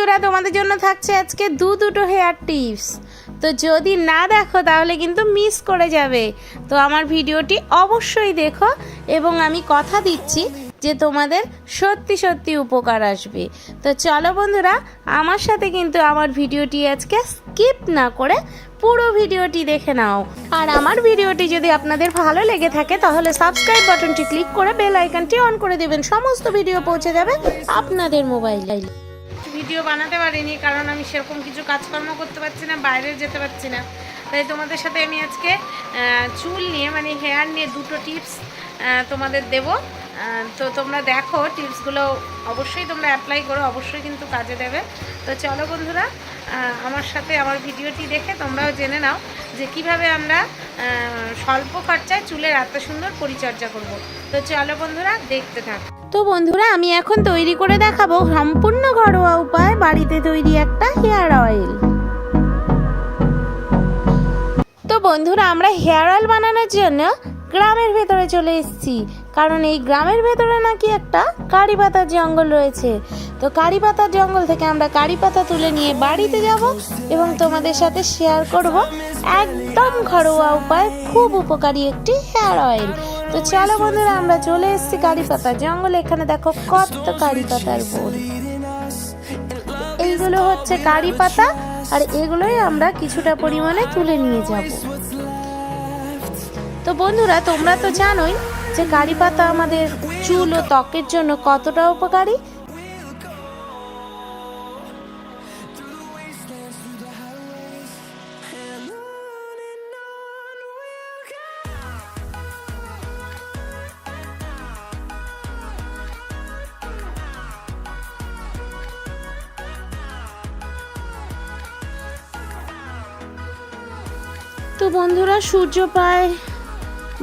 বন্ধুরা, তোমাদের জন্য থাকছে আজকে দু দুটো হেয়ার টিপস তো যদি না দেখো, তাহলে কিন্তু মিস করে যাবে। তো আমার ভিডিওটি অবশ্যই দেখো এবং আমি কথা দিচ্ছি যে তোমাদের সত্যি সত্যি উপকার আসবে। তো চলো বন্ধুরা, আমার সাথে কিন্তু আমার ভিডিওটি আজকে স্কিপ না করে পুরো ভিডিওটি দেখে নাও। আর আমার ভিডিওটি যদি আপনাদের ভালো লেগে থাকে, তাহলে সাবস্ক্রাইব বাটনটি ক্লিক করে বেল আইকনটি অন করে দেবেন। সমস্ত ভিডিও পৌঁছে যাবে আপনাদের মোবাইলে ভিডিও বানাতে পারিনি, কারণ আমি সেরকম কিছু কাজকর্ম করতে পারছি না, বাইরে যেতে পারছি না। তাই তোমাদের সাথে আমি আজকে চুল নিয়ে মানে হেয়ার নিয়ে দুটো টিপস তোমাদের দেব। তো তোমরা দেখো টিপসগুলো অবশ্যই তোমরা অ্যাপ্লাই করো, অবশ্যই কিন্তু কাজে দেবে। তো চলো বন্ধুরা আমার সাথে আমার ভিডিওটি দেখে তোমরাও জেনে নাও যে কীভাবে আমরা স্বল্প খরচায় চুলের এত সুন্দর পরিচর্যা করব। তো চলো বন্ধুরা, দেখতে থাকো। তো বন্ধুরা, আমি এখন তৈরি করে দেখাবো সম্পূর্ণ ঘরোয়া উপায় বাড়িতে তৈরি একটা হেয়ার অয়েল। তো বন্ধুরা, আমরা হেয়ার অয়েল বানানোর জন্য গ্রামের ভেতরে চলে এসেছি। কারণ এই গ্রামের ভেতরে নাকি একটা কারি পাতার জঙ্গল রয়েছে। তো কারি পাতার জঙ্গল থেকে আমরা কারি পাতা তুলে নিয়ে বাড়িতে যাব এবং তোমাদের সাথে শেয়ার করব একদম ঘরোয়া উপায় খুব উপকারী একটি হেয়ার অয়েল। তো চলো বন্ধুরা, আমরা চলে এসেছি কারি পাতা জঙ্গলে। এখানে দেখো কত কারি পাতার বোল এইগুলো হচ্ছে কারি পাতা, আর এগুলোই আমরা কিছুটা পরিমাণে তুলে নিয়ে যাব। তো বন্ধুরা, তোমরা তো জানোই যে কারি পাতা আমাদের চুল ও ত্বকের জন্য কতটা উপকারী। তো বন্ধুরা, সূর্য প্রায়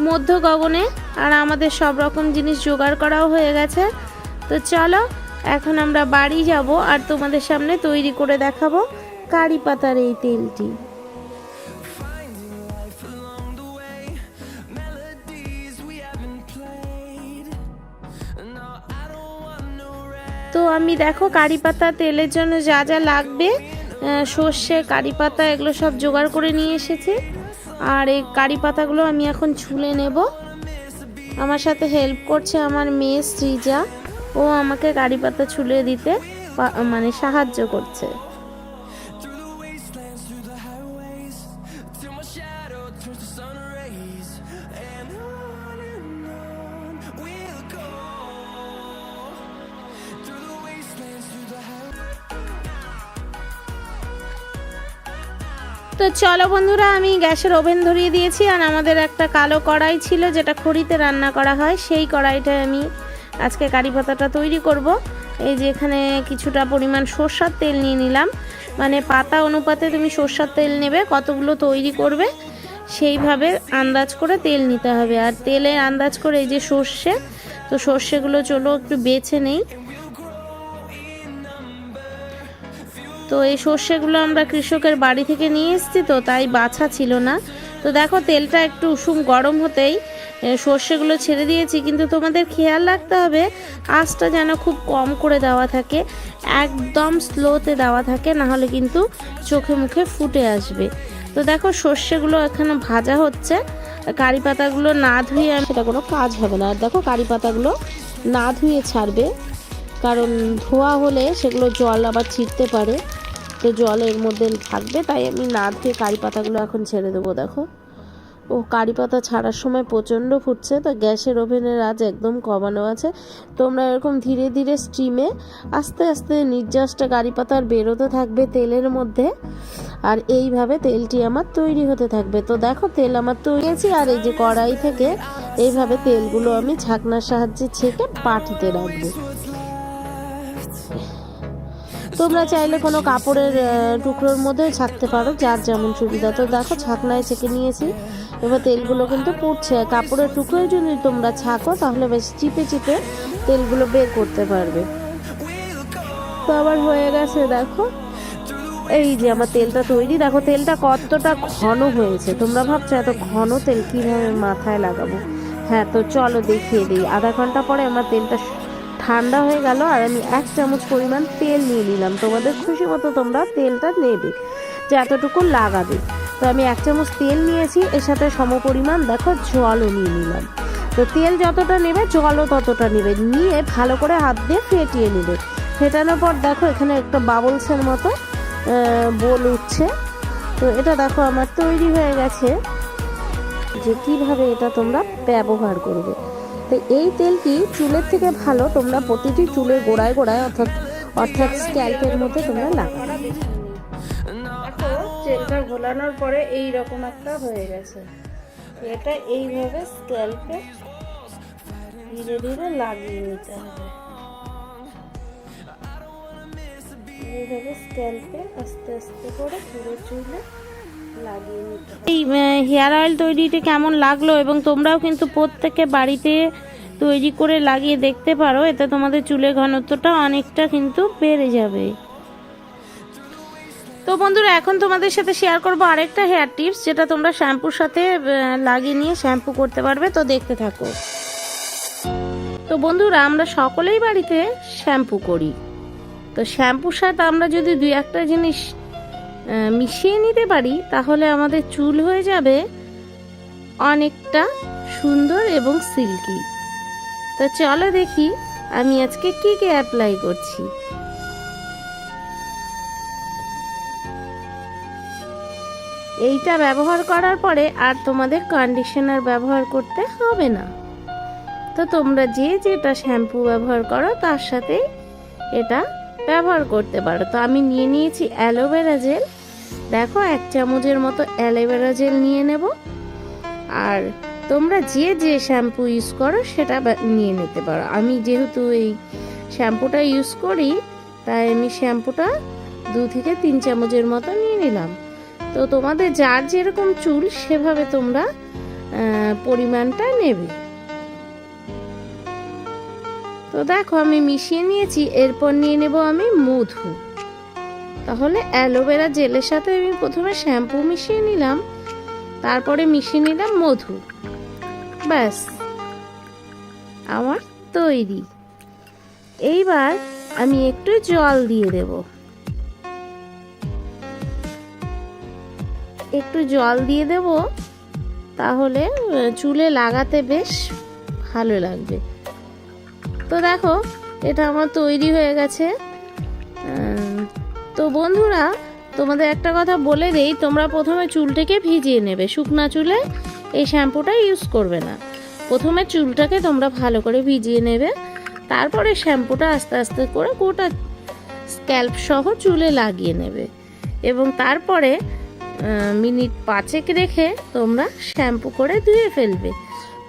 মধ্য গগনে, আর আমাদের সব রকম জিনিস জোগাড় করাও হয়ে গেছে। তো চলো, এখন আমরা বাড়ি যাব আর তোমাদের সামনে তৈরি করে দেখাবো কারি পাতার এই তেলটি। তো আমি দেখো কারি পাতা তেলের জন্য যা যা লাগবে সর্ষে, কারি পাতা, এগুলো সব জোগাড় করে নিয়ে এসেছি। আর এই কারি পাতাগুলো আমি এখন ছুলে নেব। আমার সাথে হেল্প করছে আমার মেয়ে শ্রীজা ও আমাকে কারি পাতা ছুলে দিতে মানে সাহায্য করছে। তো চলো বন্ধুরা, আমি গ্যাসের ওভেন ধরিয়ে দিয়েছি আর আমাদের একটা কালো কড়াই ছিল যেটা খড়িতে রান্না করা হয়। সেই কড়াইটায় আমি আজকে কারি পাতাটা তৈরি করব। এই যে এখানে কিছুটা পরিমাণ সর্ষার তেল নিয়ে নিলাম। মানে পাতা অনুপাতে তুমি সর্ষার তেল নেবে, কতগুলো তৈরি করবে, সেইভাবে আন্দাজ করে তেল নিতে হবে। আর তেলের আন্দাজ করে এই যে সর্ষে, তো সর্ষেগুলো চলো একটু বেছে নেই। তো এই সর্ষেগুলো আমরা কৃষকের বাড়ি থেকে নিয়ে এসেছি তো তাই বাছা ছিল না। তো দেখো তেলটা একটু উষুম গরম হতেই সর্ষেগুলো ছেড়ে দিয়েছি, কিন্তু তোমাদের খেয়াল রাখতে হবে, আঁচটা যেন খুব কম করে দেওয়া থাকে, একদম স্লোতে দেওয়া থাকে না হলে কিন্তু চোখে মুখে ফুটে আসবে। তো দেখো সর্ষেগুলো এখানে ভাজা হচ্ছে, কারি পাতাগুলো না ধুয়ে সেটা কোনো কাজ হবে না। আর দেখো কারি পাতাগুলো না ধুয়ে ছাড়বে। কারণ ধোয়া হলে সেগুলো জল আবার ছিটতে পারে। তো জল এর মধ্যে থাকবে, তাই আমি না ধুয়ে কারি পাতাগুলো এখন ছেড়ে দেবো, দেখো। ও, কারি পাতা ছাড়ার সময় প্রচণ্ড ফুটছে, তো গ্যাসের ওভেনের আজ একদম কমানো আছে। তোমরা এরকম ধীরে ধীরে স্টিমে আস্তে আস্তে নির্যাসটা কারি পাতার বেরোতে থাকবে তেলের মধ্যে, আর এইভাবে তেলটি আমার তৈরি হতে থাকবে। তো দেখো, তেল আমার তৈরি হয়েছে, আর এই যে কড়াই থেকে এইভাবে তেলগুলো আমি ছাকনার সাহায্যে ছেঁকে পাটিতে রাখব। তোমরা চাইলে কোনো কাপড়ের টুকরোর মধ্যে ছাকতে পারো, যার যেমন সুবিধা। তো দেখো, ছাকনায় ছেঁকে নিয়েছি। এবার তেলগুলো কিন্তু পুড়ছে। কাপড়ের টুকরোয় যদি তোমরা ছাকো, তাহলে বেশ চিপে চিপে তেলগুলো বের করতে পারবে। তো আবার হয়ে গেছে, দেখো। এই যে আমার তেলটা তৈরি। দেখো, তেলটা কতটা ঘন হয়েছে। তোমরা ভাবছ এত ঘন তেল কীভাবে মাথায় লাগাবো? হ্যাঁ তো চলো দেখিয়ে দিই। আধা ঘণ্টা পরে আমার তেলটা ঠান্ডা হয়ে গেল আর আমি এক চামচ পরিমাণ তেল নিয়ে নিলাম। তোমাদের খুশি মতো তোমরা তেলটা নেবে যতটুকু লাগাবে। তো আমি এক চামচ তেল নিয়েছি, এর সাথে সমপরিমাণ দেখো জলও নিয়ে নিলাম। তো তেল যতটা নেবে, জলও ততটা নেবে। নিয়ে ভালো করে হাত দিয়ে ফেটিয়ে নেবে। ফেটানোর পর দেখো এখানে একটা বাবলসের মতো বোল উঠছে। তো এটা দেখো আমার তৈরি হয়ে গেছে। যে কীভাবে এটা তোমরা ব্যবহার করবে। তো এই তেলটি চুলের থেকে ভালো, তোমরা প্রতিটি চুলের গোড়ায় গোড়ায় অর্থাৎ অর্থাৎ স্ক্যাল্পের মধ্যে তোমরা লাগাবে তেলটা ঘোলানোর পরে এই রকম একটা হয়ে গেছে। এটা এইভাবে স্ক্যাল্পে ধীরে ধীরে লাগিয়ে নিতে হবে। এইভাবে স্ক্যাল্পে আস্তে আস্তে করে পুরো চুলে এই হেয়ার অয়েল তৈরিটি কেমন লাগল এবং তোমরাও কিন্তু প্রত্যেকে বাড়িতে তৈরি করে লাগিয়ে দেখতে পারো, এতে তোমাদের চুলের ঘনত্বটা অনেকটা কিন্তু বেড়ে যাবে। তো বন্ধুরা, এখন তোমাদের সাথে শেয়ার করব আরেকটা হেয়ার টিপস যেটা তোমরা শ্যাম্পুর সাথে লাগিয়ে নিয়ে শ্যাম্পু করতে পারবে, তো দেখতে থাকো। তো বন্ধুরা, আমরা সকলেই বাড়িতে শ্যাম্পু করি। তো শ্যাম্পুর সাথে আমরা যদি দুই একটা জিনিস মিশিয়ে নিতে পারি, তাহলে আমাদের চুল হয়ে যাবে অনেকটা সুন্দর এবং সিল্কি। তো চলো দেখি আমি আজকে কি কি অ্যাপ্লাই করছি। এইটা ব্যবহার করার পরে আর তোমাদের কন্ডিশনার ব্যবহার করতে হবে না। তো তোমরা যে যেটা শ্যাম্পু ব্যবহার করো, তার সাথে এটা ব্যবহার করতে পারো। তো আমি নিয়ে নিয়েছি অ্যালোভেরা জেল দেখো, এক চামচের মতো অ্যালোভেরা জেল নিয়ে নেব। আর তোমরা যে যে শ্যাম্পু ইউজ করো, সেটা নিয়ে নিতে পারো। আমি যেহেতু এই শ্যাম্পুটা ইউজ করি, তাই আমি শ্যাম্পুটা দু থেকে তিন চামচের মতো নিয়ে নিলাম। তো তোমাদের যার যেরকম চুল, সেভাবে তোমরা পরিমাণটা নেবে। তো দেখো, আমি মিশিয়ে নিয়েছি। এরপর নিয়ে নেব আমি মধু। তাহলে অ্যালোভেরা জেলের সাথে আমি প্রথমে শ্যাম্পু মিশিয়ে নিলাম, তারপরে মিশিয়ে নিলাম মধু। ব্যাস, আমার তৈরি। এইবার আমি একটু জল দিয়ে দেব। একটু জল দিয়ে দেব, তাহলে চুলে লাগাতে বেশ ভালো লাগবে। তো দেখো, এটা আমার তৈরি হয়ে গেছে। তো বন্ধুরা, তোমাদের একটা কথা বলে দেই, তোমরা প্রথমে চুলটাকে ভিজিয়ে নেবে। শুকনা চুলে এই শ্যাম্পুটা ইউজ করবে না। প্রথমে চুলটাকে তোমরা ভালো করে ভিজিয়ে নেবে। তারপরে শ্যাম্পুটা আস্তে আস্তে করে গোটা স্ক্যাল্প সহ চুলে লাগিয়ে নেবে। এবং তারপরে মিনিট পাঁচেক রেখে তোমরা শ্যাম্পু করে ধুয়ে ফেলবে।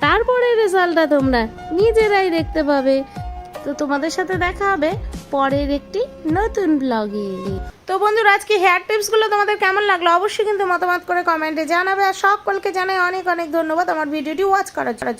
তারপরে রেজাল্টটা তোমরা নিজেরাই দেখতে পাবে। তো তোমাদের সাথে দেখা হবে। পরের একটি নতুন ব্লগে তো বন্ধুরা, আজকে হেয়ার টিপসগুলো তোমাদের কেমন লাগল অবশ্যই কিন্তু মতামত করে কমেন্টে জানাবে। আর সকলকে জানাই অনেক অনেক ধন্যবাদ আমার ভিডিওটি ওয়াচ করার জন্য।